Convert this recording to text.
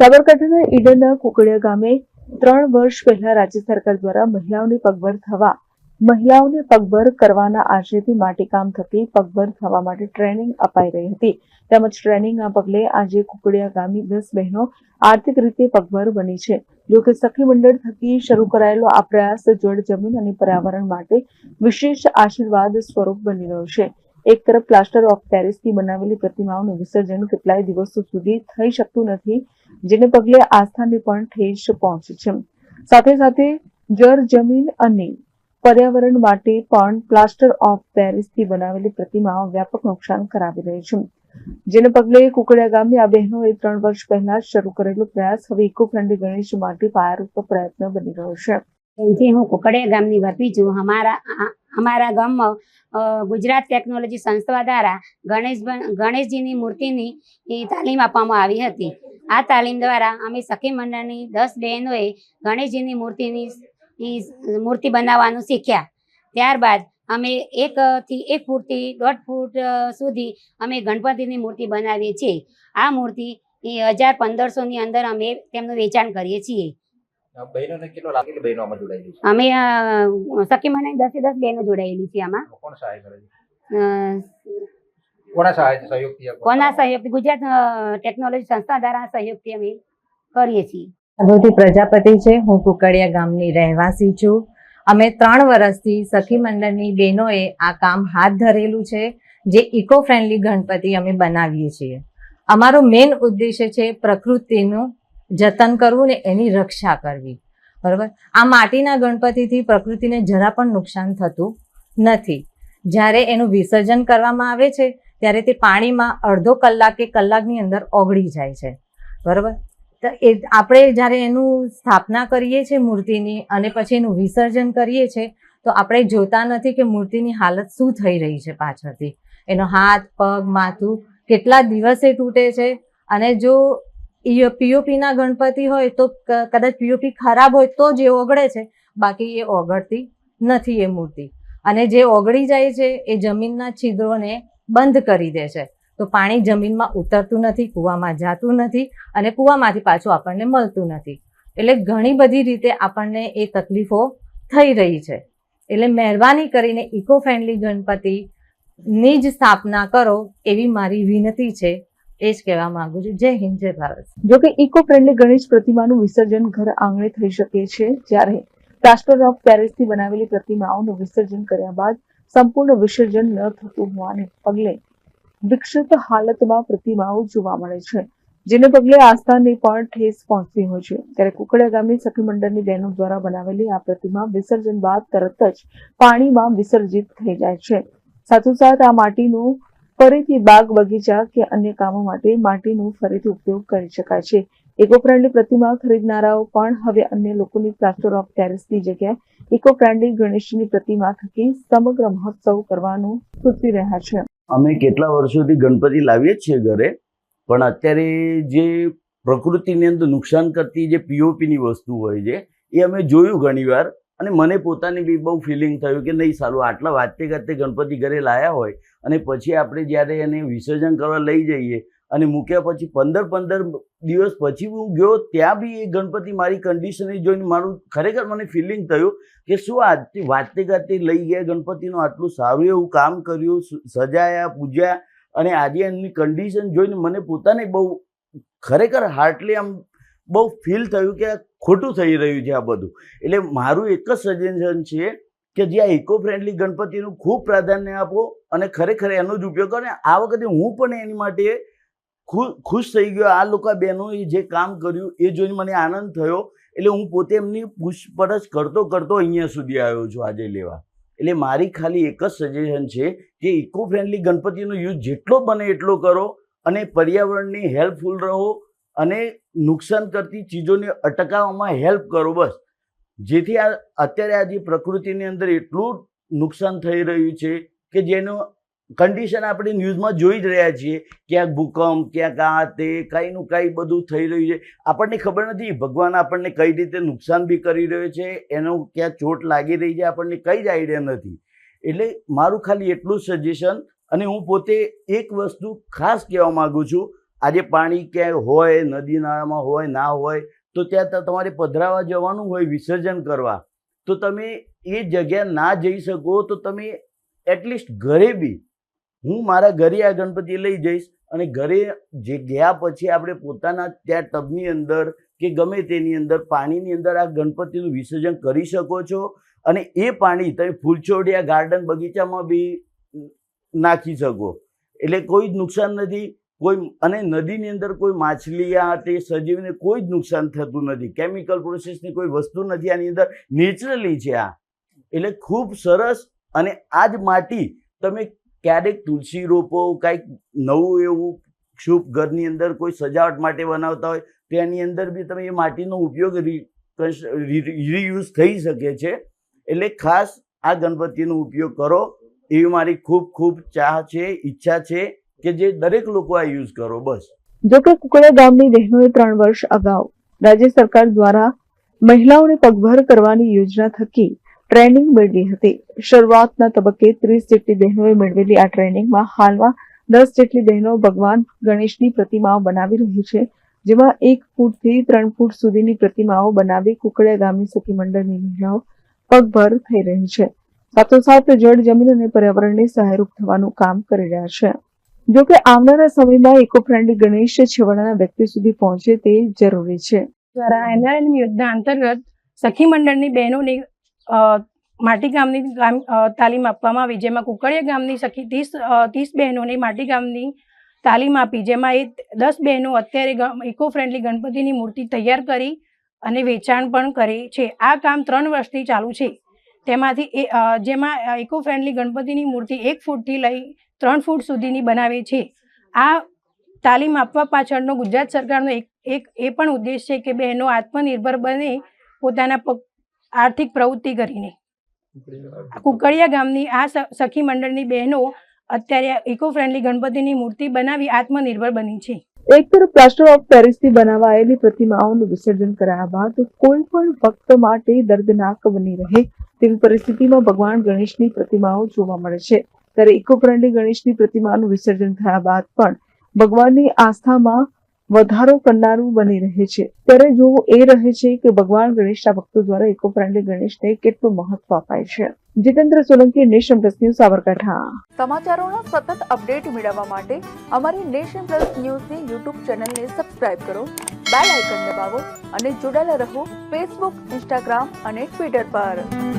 સાબરકાંઠાના ઈડરના કુકડિયા ગામે ત્રણ વર્ષ પહેલા રાજ્ય સરકાર દ્વારા મહિલાઓને પગભર થવા, મહિલાઓને પગભર કરવાના આશયથી માટીકામ થકી પગભર થવા માટે ટ્રેનિંગ અપાઈ રહી હતી. તેમજ ટ્રેનિંગના પગલે આજે કુકડિયા ગામની દસ બહેનો આર્થિક રીતે પગભર બની છે. જોકે સખી મંડળ થકી શરૂ કરાયેલો આ પ્રયાસ જળ, જમીન અને પર્યાવરણ માટે વિશેષ આશીર્વાદ સ્વરૂપ બની રહ્યો છે. એક તરફ પ્લાસ્ટર ઓફ પેરિસથી બનાવેલી પ્રતિમાઓનું વિસર્જન કેટલાય દિવસો સુધી થઈ શકતું નથી. જેને પગલે આસ્થાને પણ ઠેસ પહોંચી છે. સાથે સાથે જળ, જમીન અને પર્યાવરણ માટે પણ પ્લાસ્ટર ઓફ પેરિસથી બનાવેલી પ્રતિમાઓ વ્યાપક નુકસાન કરાવી રહી છે. જેને પગલે કુકડિયા ગામની આ બહેનોએ ત્રણ વર્ષ પહેલા શરૂ કરેલો પ્રયાસ હવે ઇકો ફ્રેન્ડલી ગણેશ માટે પાયારૂપ પ્રયત્ન બની રહ્યો છે. જી હું કુકડિયા ગામની વતની છું, અમારા અમારા ગામમાં ગુજરાત ટેકનોલોજી સંસ્થા દ્વારા ગણેશ ગણેશજીની મૂર્તિની તાલીમ આપવામાં આવી હતી. આ તાલીમ દ્વારા અમે સખી મંડળની દસ બહેનોએ ગણેશજીની મૂર્તિની મૂર્તિ બનાવવાનું શીખ્યા. ત્યારબાદ અમે એકથી એક ફૂટથી દોઢ ફૂટ સુધી અમે ગણપતિની મૂર્તિ બનાવીએ છીએ. આ મૂર્તિ એ હજાર પંદરસોની અંદર અમે તેમનું વેચાણ કરીએ છીએ. અમે સખી મંડળની દસે દસ બહેનો જોડાયેલી છે આમાં. કોના સહાય સહયોગથી કોના સહયોગથી? ગુજરાત ટેકનોલોજી સંસ્થા દ્વારા સહયોગથી અમે કરીએ છીએ. ભગવતી પ્રજાપતિ છે. હું કુકડિયા ગામની રહેવાસી છું. અમે ત્રણ વર્ષથી સખી મંડળની બહેનોએ આ કામ હાથ ધરેલું છે જે ઇકો ફ્રેન્ડલી ગણપતિ અમે બનાવીએ છીએ. અમારો મેઇન ઉદ્દેશ્ય છે પ્રકૃતિનું જતન કરવું ને એની રક્ષા કરવી. બરાબર? આ માટીના ગણપતિથી પ્રકૃતિને જરા પણ નુકસાન થતું નથી. જ્યારે એનું વિસર્જન કરવામાં આવે છે ત્યારે તે પાણીમાં અડધો કલાક કે કલાકની અંદર ઓગળી જાય છે. બરાબર? તો એ આપણે જ્યારે એનું સ્થાપના કરીએ છીએ મૂર્તિની અને પછી એનું વિસર્જન કરીએ છીએ, તો આપણે જોતા નથી કે મૂર્તિની હાલત શું થઈ રહી છે પાછળથી. એનો હાથ, પગ, માથું કેટલા દિવસે તૂટે છે અને જો પીઓપીના ગણપતિ હોય તો કદાચ પીઓપી ખરાબ હોય તો જ એ ઓગળે છે. બાકી એ ઓગળતી નથી એ મૂર્તિ. અને જે ઓગળી જાય છે એ જમીનના છિદ્રોને બંધ કરી દે છે. તો પાણી જમીનમાં ઉતરતું નથી, કૂવામાં જાતું નથી અને કૂવામાંથી પાછું આપણને મળતું નથી. એટલે ઘણી બધી રીતે આપણને એ તકલીફો થઈ રહી છે. એટલે મહેરબાની કરીને ઇકો ફ્રેન્ડલી ગણપતિની જ સ્થાપના કરો એવી મારી વિનંતી છે. એ જ કહેવા માંગુ છું. જય હિન્દ, જય ભારત. જો કે ઇકો ફ્રેન્ડલી ગણેશ પ્રતિમાનું વિસર્જન ઘર આંગણે થઈ શકે છે જ્યારે પ્લાસ્ટર ઓફ પેરિસથી બનાવેલી પ્રતિમાઓનું વિસર્જન કર્યા બાદ સંપૂર્ણ વિસર્જન ન થતું હોવાને પગલે વિકસિત હાલતમાં પ્રતિમાઓ જોવા મળે છે, જેને પગલે આસ્થાને પણ ઠેસ પહોંચતી હોય છે. ત્યારે કુકડા ગામની સખી મંડળની બહેનો દ્વારા બનાવેલી આ પ્રતિમા વિસર્જન બાદ તરત જ પાણીમાં વિસર્જિત થઈ જાય છે. સાથોસાથ આ માટીનું ફરીથી બાગ બગીચા કે અન્ય કામો માટે માટીનો ફરીથી ઉપયોગ કરી શકાય છે. ઇકો ફ્રેન્ડલી પ્રતિમા ખરીદનારાઓ પણ હવે અન્ય લોકોની પ્લાસ્ટર ઓફ પેરિસની જગ્યાએ ઇકો ફ્રેન્ડલી ગણેશની પ્રતિમા થકી સમગ્ર મહોત્સવ કરવાનું સૂચવી રહ્યા છે. અમે કેટલા વર્ષોથી ગણપતિ લાવીએ છીએ ઘરે, પણ અત્યારે જે પ્રકૃતિની અંદર નુકસાન કરતી જે પીઓપીની વસ્તુ હોય છે, એ અમે જોયું ઘણીવાર અને મને પોતાની બી બહુ ફિલિંગ થયું કે નહીં સારું, આટલા વાતે કરતે ગણપતિ ઘરે લાયા હોય અને પછી આપણે જ્યારે એને વિસર્જન કરવા લઈ જઈએ અને મૂક્યા પછી પંદર પંદર દિવસ પછી હું ગયો, ત્યાં બી એ ગણપતિ મારી કન્ડિશન જોઈને મારું ખરેખર મને ફિલિંગ થયું કે શું આજથી વાતે ગાતે લઈ ગયા ગણપતિનું આટલું સારું એવું કામ કર્યું સજાયા, પૂજ્યા અને આજે એમની કન્ડિશન જોઈને મને પોતાને બહુ ખરેખર હાર્ટલી આમ બહુ ફીલ થયું કે ખોટું થઈ રહ્યું છે આ બધું. એટલે મારું એક જ સજેશન છે કે જે આ ઇકો ફ્રેન્ડલી ગણપતિનું ખૂબ પ્રાધાન્ય આપો અને ખરેખર એનો જ ઉપયોગ કરો આ વખતે હું પણ એની માટે ખુશ થઈ ગયો. આ લોકો બહેનોએ જે કામ કર્યું, એ જોઈને મને આનંદ થયો. એટલે હું પોતે એમની પૂછપરછ કરતો કરતો અહીંયા સુધી આવ્યો છું આજે લેવા. એટલે મારી ખાલી એક જ સજેશન છે કે ઇકો ફ્રેન્ડલી ગણપતિનો યુઝ જેટલો બને એટલો કરો અને પર્યાવરણની હેલ્પફુલ રહો અને નુકસાન કરતી ચીજોને અટકાવવામાં હેલ્પ કરો બસ. જેથી આ અત્યારે આજે પ્રકૃતિની અંદર એટલું નુકસાન થઈ રહ્યું છે કે જેનું કન્ડિશન આપણે ન્યૂઝમાં જોઈ જ રહ્યા છીએ, ક્યાંક ભૂકંપ, ક્યાંક આ તે કાંઈનું કાંઈ બધું થઈ રહ્યું છે. આપણને ખબર નથી, ભગવાન આપણને કઈ રીતે નુકસાન બી કરી રહ્યો છે, એનો ક્યાં ચોટ લાગી રહી છે, આપણને કંઈ જ આઈડિયા નથી. એટલે મારું ખાલી એટલું સજેશન અને હું પોતે એક વસ્તુ ખાસ કહેવા માગું છું, આજે પાણી ક્યાંય હોય, નદી નાળામાં હોય, ના હોય, તો ત્યાં તમારે પધરાવા જવાનું હોય, વિસર્જન કરવા, તો તમે એ જગ્યા ના જઈ શકો, તો તમે એટલીસ્ટ ઘરે બી હું મારા ઘરે આ ગણપતિ લઈ જઈશ અને ઘરે જે ગયા પછી આપણે પોતાના ત્યાં ટબની અંદર કે ગમે તેની અંદર પાણીની અંદર આ ગણપતિનું વિસર્જન કરી શકો છો અને એ પાણી તમે ફૂલછોડિયા ગાર્ડન બગીચામાં બી નાખી શકો. એટલે કોઈ જ નુકસાન નથી, કોઈ અને નદીની અંદર કોઈ માછલી આ તે સજીવને કોઈ જ નુકસાન થતું નથી. કેમિકલ પ્રોસેસની કોઈ વસ્તુ નથી આની અંદર નેચરલી છે આ. એટલે ખૂબ સરસ અને આ જ માટી તમે ક્યારેક તુલસી રોપો, કાંઈક નવું એવું શુભ ઘરની અંદર કોઈ સજાવટ માટે બનાવતા હોય તો એની અંદર બી તમે એ માટીનો ઉપયોગ રીયુઝ થઈ શકે છે. એટલે ખાસ આ ગણપતિનો ઉપયોગ કરો. એવી મારી ખૂબ ખૂબ ચાહ છે, ઈચ્છા છે કે જે દરેક લોકો આ યુઝ કરો, બસ. જોકે કુકડા ગામની બહેનોએ ત્રણ વર્ષ અગાઉ રાજ્ય સરકાર દ્વારા મહિલાઓને પગભર કરવાની યોજના થકી ટ્રેનિંગ મેળવી હતી. શરૂઆતના તબક્કે ત્રીસ જેટલી બહેનોએ મેળવેલી આ ટ્રેનિંગમાં હાલમાં દસ જેટલી બહેનો ભગવાન ગણેશની પ્રતિમાઓ બનાવી રહી છે, જેમાં એક ફૂટથી ત્રણ ફૂટ સુધીની પ્રતિમાઓ બનાવી કુકડિયા ગામની સખી મંડળની મહિલાઓ પગભર થઈ રહી છે. સાથોસાથ જળ, જમીન અને પર્યાવરણને સહાયરૂપ થવાનું કામ કરી રહ્યા છે. જો કે આવનારા સમયમાં ઇકો ફ્રેન્ડલી ગણેશ છેવાડાના વ્યક્તિ સુધી પહોંચે તે જરૂરી છે. દ્વારા એનઆરએલએમ યોજના અંતર્ગત સખી મંડળની બહેનોને માટી ગામની ગામ તાલીમ આપવામાં આવી, જેમાં કુકડિયા ગામની સખી ત્રીસ ત્રીસ બહેનોને માટી ગામની તાલીમ આપી, જેમાં એ દસ બહેનો અત્યારે ઇકો ફ્રેન્ડલી ગણપતિની મૂર્તિ તૈયાર કરી અને વેચાણ પણ કરે છે. આ કામ ત્રણ વર્ષથી ચાલુ છે. તેમાંથી એ જેમાં ઇકો ફ્રેન્ડલી ગણપતિની મૂર્તિ એક ફૂટથી લઈ ત્રણ ફૂટ સુધીની બનાવે છે. આ તાલીમ આપવા પાછળનો ગુજરાત સરકારનો એક એક, એ પણ ઉદ્દેશ છે કે બહેનો આત્મનિર્ભર બને, પોતાના પગ આર્થિક પ્રવૃત્તિ કરીને. કુકડિયા ગામની આ સખી મંડળની બહેનો અત્યારે ઇકો ફ્રેન્ડલી ગણપતિની મૂર્તિ બનાવી આત્મનિર્ભર બની છે. એક તરફ પ્લાસ્ટર ઓફ પેરિસથી બનાવાયેલી પ્રતિમાઓનું વિસર્જન કરાયા બાદ કોઈ પણ ભક્ત માટે દર્દનાક બની રહે તેવી પરિસ્થિતિમાં ભગવાન ગણેશની પ્રતિમાઓ જોવા મળે છે. ત્યારે ઇકો ફ્રેન્ડલી ગણેશની પ્રતિમાનું વિસર્જન થયા બાદ પણ ભગવાનની આસ્થામાં વધારો કરનારું બની રહે છે. ત્યારે જોવું એ રહે છે કે ભગવાન ગણેશના ભક્તો દ્વારા ઇકો ફ્રેન્ડલી ગણેશને કેટલું મહત્વ અપાય છે. Jitendra Solanki, nation plus news, Sabarkantha. સમાચારોના સતત અપડેટ મેળવવા માટે અમારી નેશન પ્લસ ન્યૂઝની યુટ્યુબ ચેનલને સબસ્ક્રાઇબ કરો, બેલ આઇકન દબાવો અને જોડાયેલા રહો ફેસબુક, ઇન્સ્ટાગ્રામ અને ટ્વિટર પર.